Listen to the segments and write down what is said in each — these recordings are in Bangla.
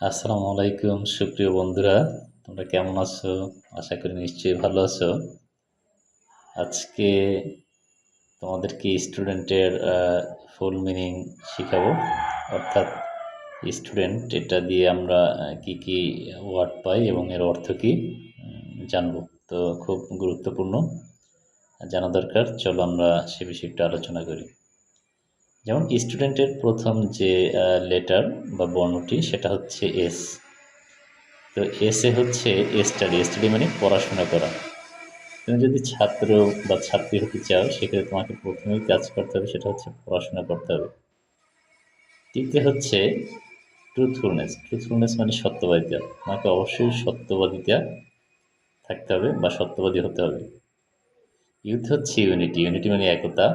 আসসালামু আলাইকুম, সুপ্রিয় বন্ধুরা। তোমরা কেমন আছো? আশা করি নিশ্চয়ই ভালো আছো। আজকে তোমাদেরকে স্টুডেন্টের ফুল মিনিং শেখাবো। অর্থাৎ স্টুডেন্ট, এটা দিয়ে আমরা কি কি ওয়ার্ড পাই এবং এর অর্থ কি জানব। তো খুব গুরুত্বপূর্ণ, জানা দরকার। চলো আমরা সে বিষয়ে একটু আলোচনা করি। যেমন স্টুডেন্টের প্রথম যে লেটার বা বর্ণটি সেটা হচ্ছে এস তো এসে হচ্ছে স্টাডি স্টাডি মানে পড়াশোনা করা। তুমি যদি ছাত্র বা ছাত্রী হতে চাও, সেক্ষেত্রে তোমাকে প্রথমেই কাজ করতে হবে, সেটা হচ্ছে পড়াশোনা করতে হবে। তৃতীয় হচ্ছে ট্রুথফুলনেস ট্রুথফুলনেস মানে সত্যবাদিতা। তোমাকে অবশ্যই সত্যবাদিতা থাকতে হবে বা সত্যবাদী হতে হবে। ইউথ হচ্ছে ইউনিটি ইউনিটি মানে একতা।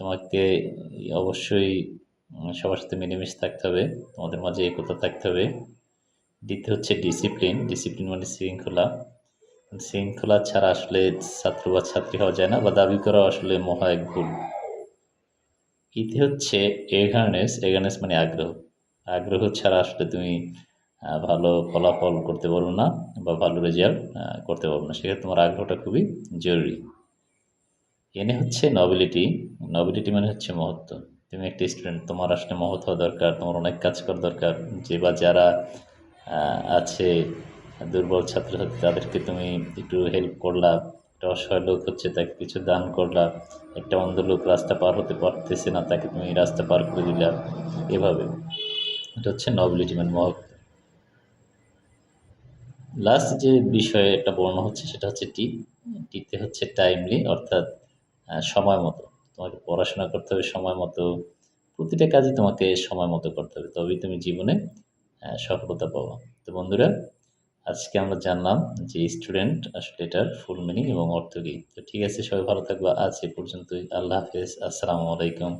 তোমাকে অবশ্যই সবার সাথে মিলেমিশে থাকতে হবে। তোমাদের মাঝে একতা থাকতে হবে। দ্বিতীয় হচ্ছে ডিসিপ্লিন ডিসিপ্লিন মানে শৃঙ্খলা। শৃঙ্খলা ছাড়া আসলে ছাত্র বা ছাত্রী হওয়া যায় না বা দাবি করা আসলে মহা এক ভুল। ইতি হচ্ছে এগারনেস এগারনেস মানে আগ্রহ। আগ্রহ ছাড়া আসলে তুমি ভালো ফলাফল করতে পারবে না বা ভালো রেজাল্ট করতে পারবে না। সেক্ষেত্রে তোমার আগ্রহটা খুবই জরুরি। এনে হচ্ছে নবিলিটি নবিলিটি মানে হচ্ছে মহত্ব। তুমি একটা স্টুডেন্ট তোমার আসলে মহৎ হওয়া দরকার, তোমার অনেক কাজ করা দরকার, যে বা যারা আছে, দুর্বল ছাত্রছাত্রী তাদেরকে তুমি একটু হেল্প করলা, একটা অসহায় লোক হচ্ছে, তাকে কিছু দান করলা, একটা অন্ধ লোক রাস্তা পার হতে পারতেছে না, তাকে তুমি রাস্তা পার করে দিলা, এভাবে। এটা হচ্ছে নবিলিটি মানে মহৎ। লাস্ট যে বিষয়ে একটা বর্ণ হচ্ছে, সেটা হচ্ছে টি টিতে হচ্ছে টাইমলি অর্থাৎ সময় মতো। তোমাকে পড়াশোনা করতে হবে সময় মতো। প্রতিটা কাজই তোমাকে সময় মতো করতে হবে। তবেই তুমি জীবনে সফলতা পাবো। তো বন্ধুরা, আজকে আমরা জানলাম যে স্টুডেন্ট আসলে এটার ফুল মিনিং এবং অর্থ কী। তো ঠিক আছে, সবাই ভালো থাকব। আজ এ পর্যন্তই। আল্লাহ হাফেজ। আসসালামু আলাইকুম।